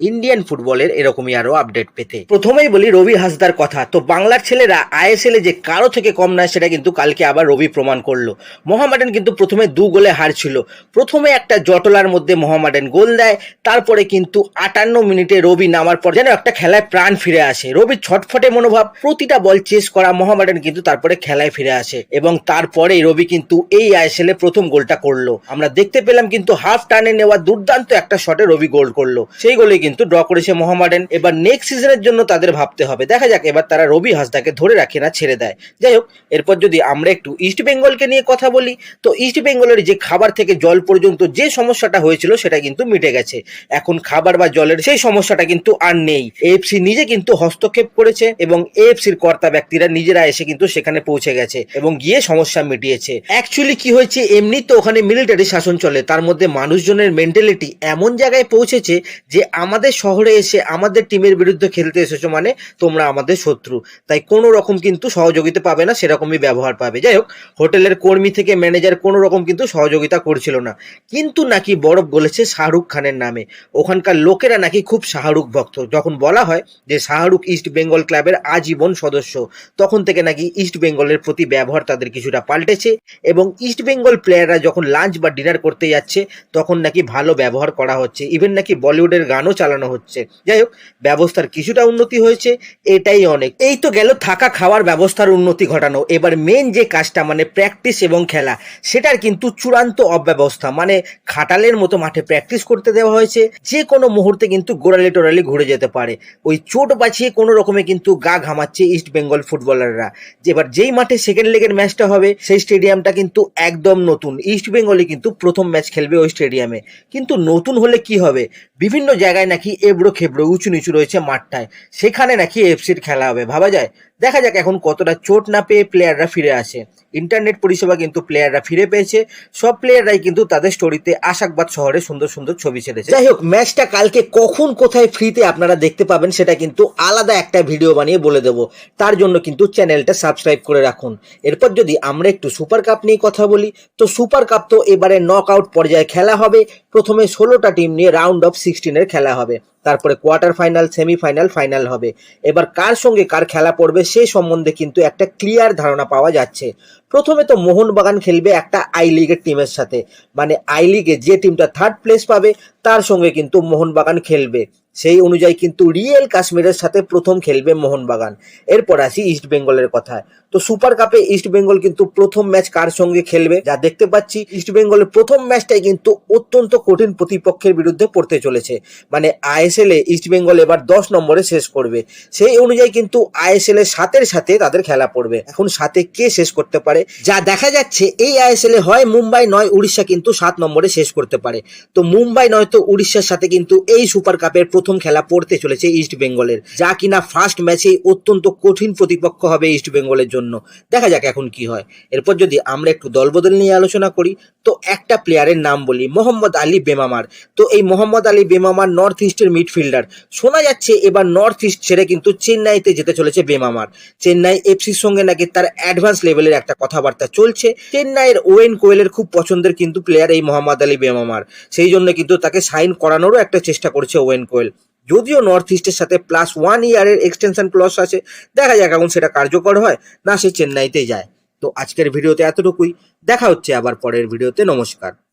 Indian ফুটবলের এরকমই আরও আপডেট পেতে। প্রথমেই বলি রবি হাসদার কথা। তো বাংলার ছেলেরা আইএসএল এ যে কারও থেকে কম নয়, সেটা কিন্তু কালকে আবার রবি প্রমাণ করল। মোহামেডান কিন্তু প্রথমে দু গোলে হারছিল। প্রথমে একটা জটলার মধ্যে মোহামেডান গোল দেয়, তারপরে কিন্তু আটান্ন মিনিটে রবি নামার পর যেন একটা খেলায় প্রাণ ফিরে আসে। রবির ছটফটে মনোভাব, প্রতিটা বল চেস করা মোহামেডান কিন্তু তারপরে খেলায় ফিরে আসে। এবং তারপরে রবি কিন্তু এই আইএসএল এ প্রথম গোলটা করল। আমরা দেখতে পেলাম কিন্তু হাফ টার্নে নেওয়া দুর্দান্ত একটা শটে রবি গোল করল। সেই গোলে কিন্তু ড্র করেছে মোহামেডান এবার নেক্সট সিজনের জন্য তাদের ভাবতে হবে। দেখা যাক, এবার তারা রবি হাসদাকে ধরে রাখে না, ছেড়ে দেয়। যাই হোক, এরপর যদি আমরা একটু ইস্ট বেঙ্গলকে নিয়ে কথা বলি, তো ইস্ট বেঙ্গলের যে খাবার থেকে জল পর্যন্ত যে সমস্যাটা হয়েছিল, সেটা কিন্তু মিটে গেছে। এখন খাবার বা জলের সেই সমস্যাটা কিন্তু আর নেই। এএফসি নিজে কিন্তু হস্তক্ষেপ করেছে এবং এএফসির কর্তা ব্যক্তিরা নিজেরা এসে কিন্তু সেখানে পৌঁছে গেছে এবং গিয়ে সমস্যা মিটিয়েছে। অ্যাকচুয়ালি কি হয়েছে, এমনি তো ওখানে মিলিটারি শাসন চলে, তার মধ্যে মানুষজনের মেন্টালিটি এমন জায়গায় পৌঁছেছে যে আমাদের শহরে এসে আমাদের টিমের বিরুদ্ধে খেলতে এসেছ মানে তোমরা আমাদের শত্রু। তাই কোনো রকম কিন্তু সহযোগিতা পাবে না, সেরকমই ব্যবহার পাবে। যাই হোক, হোটেলের কর্মী থেকে ম্যানেজার কোনো রকম কিন্তু সহযোগিতা করছিল না। কিন্তু নাকি বরফ গলেছে শাহরুখ খানের নামে। ওখানকার লোকেরা নাকি খুব শাহরুখ ভক্ত। যখন বলা হয় যে শাহরুখ ইস্ট বেঙ্গল ক্লাবের আজীবন সদস্য, তখন থেকে নাকি ইস্ট বেঙ্গলের প্রতি ব্যবহার তাদের কিছুটা পাল্টেছে এবং ইস্ট বেঙ্গল প্লেয়াররা যখন লাঞ্চ বা ডিনার করতে যাচ্ছে, তখন নাকি ভালো ব্যবহার করা হচ্ছে। ইভেন নাকি বলিউডের গানও চালানো হচ্ছে। যাই হোক, ব্যবস্থার কিছুটা উন্নতি হয়েছে, এটাই অনেক। এই তো গেল থাকা খাওয়ার ব্যবস্থার উন্নতি ঘটানো। এবার মেন যে কাজটা মানে প্র্যাকটিস এবং খেলা, সেটার কিন্তু চূড়ান্ত অব্যবস্থা। মানে খাটালের মতো মাঠে প্র্যাকটিস করতে দেওয়া হয়েছে। যে কোনো মুহূর্তে কিন্তু গোড়ালি টোড়ালি ঘুরে যেতে পারে। ওই চোট বাঁচিয়ে কোনো রকমে কিন্তু গা ঘামাচ্ছে ইস্ট বেঙ্গল ফুটবলাররা এবার যেই মাঠে সেকেন্ড লেগের ম্যাচটা হবে, সেই স্টেডিয়ামটা কিন্তু একদম নতুন। ইস্ট বেঙ্গলই কিন্তু প্রথম ম্যাচ খেলবে ওই স্টেডিয়ামে কিন্তু নতুন হলে কি হবে? বিভিন্ন জায়গায় এবড়ো খেবড়ো উঁচু নিচু রয়েছে মাঠটায়। সেখানে নাকি এফসির খেলা হবে, ভাবা যায়? দেখা যাক এখন কতটা চোট না পেয়ে প্লেয়াররা ফিরে আসে। ইন্টারনেট পরিষেবা কিন্তু প্লেয়াররা ফিরে পেয়েছে। সব প্লেয়াররাই কিন্তু তাদের স্টোরিতে আশাকবাদ শহরে সুন্দর সুন্দর ছবি ছেড়েছে। যাই হোক ম্যাচটা কালকে কখন কোথায় ফ্রিতে আপনারা দেখতে পাবেন সেটা কিন্তু আলাদা একটা ভিডিও বানিয়ে বলে দেবো। তার জন্য কিন্তু চ্যানেলটা সাবস্ক্রাইব করে রাখুন। এরপর যদি আমরা একটু সুপার কাপ নিয়ে কথা বলি, তো সুপার কাপ তো এবারে নক আউট পর্যায়ে খেলা হবে। প্রথমে ষোলোটা টিম নিয়ে রাউন্ড অফ সিক্সটিনের খেলা হবে। তারপরে কোয়ার্টার ফাইনাল সেমিফাইনাল ফাইনাল হবে। এবার কার সঙ্গে কার খেলা পড়বে সে সম্বন্ধে কিন্তু একটা ক্লিয়ার ধারণা পাওয়া যাচ্ছে। প্রথমে তো মোহনবাগান খেলবে একটা আই লিগের টিমের সাথে। মানে আই লিগে যে টিমটা থার্ড প্লেস পাবে, তার সঙ্গে কিন্তু মোহনবাগান খেলবে। সেই অনুযায়ী কিন্তু রিয়েল কাশ্মীরের সাথে প্রথম খেলবে মোহনবাগান। এরপর আসি ইস্ট বেঙ্গলের কথায়। তো সুপার কাপে ইস্ট বেঙ্গল কিন্তু প্রথম ম্যাচ কার সঙ্গে খেলবে? যা দেখতে পাচ্ছি, ইস্ট বেঙ্গলের প্রথম ম্যাচটাই কিন্তু অত্যন্ত কঠিন প্রতিপক্ষের বিরুদ্ধে পড়তে চলেছে। মানে আইএসএল এ ইস্ট বেঙ্গল এবার দশ নম্বরে শেষ করবে। সেই অনুযায়ী কিন্তু আইএসএল এর সাথের সাথে তাদের খেলা পড়বে। এখন সাথে কে শেষ করতে পারে? যা দেখা যাচ্ছে, এই আইএসএল এ হয় মুম্বাই নয়, উড়িষ্যা কিন্তু সাত নম্বরে শেষ করতে পারে। তো মুম্বাই নয়তো উড়িষ্যার সাথে কিন্তু এই সুপার কাপের প্রথম খেলা পড়তে চলেছে ইস্ট বেঙ্গলের। যা কিনা ফার্স্ট ম্যাচেই অত্যন্ত কঠিন প্রতিপক্ষ হবে ইস্ট বেঙ্গলের জন্য। দেখা যাক এখন কি হয়। এরপর যদি আমরা একটু দলবদল নিয়ে আলোচনা করি, তো একটা প্লেয়ারের নাম বলি, মোহাম্মদ আলী বেমামার। তো এই মোহাম্মদ আলী বেমামার নর্থ ইস্টের মিডফিল্ডার শোনা যাচ্ছে এবার নর্থ ইস্ট ছেড়ে কিন্তু চেন্নাইতে যেতে চলেছে বেমামার। চেন্নাই এফসির সঙ্গে নাকি তার অ্যাডভান্স লেভেলের একটা কথাবার্তা চলছে। চেন্নাইয়ের ওয়েন কোয়েলের খুব পছন্দের কিন্তু প্লেয়ার এই মোহাম্মদ আলী বেমামার। সেই জন্য কিন্তু তাকে সাইন করানোরও একটা চেষ্টা করছে ওয়েন কোয়েল। যদিও নর্থ ইস্টের সাথে প্লাস ওয়ান ইয়ারের এক্সটেনশন ক্লস আছে, দেখা যাক এখন সেটা কার্যকর হয়, না সে চেন্নাইতে যায়। তো আজকের ভিডিওতে এতটুকুই, দেখা হচ্ছে আবার পরের ভিডিওতে, নমস্কার।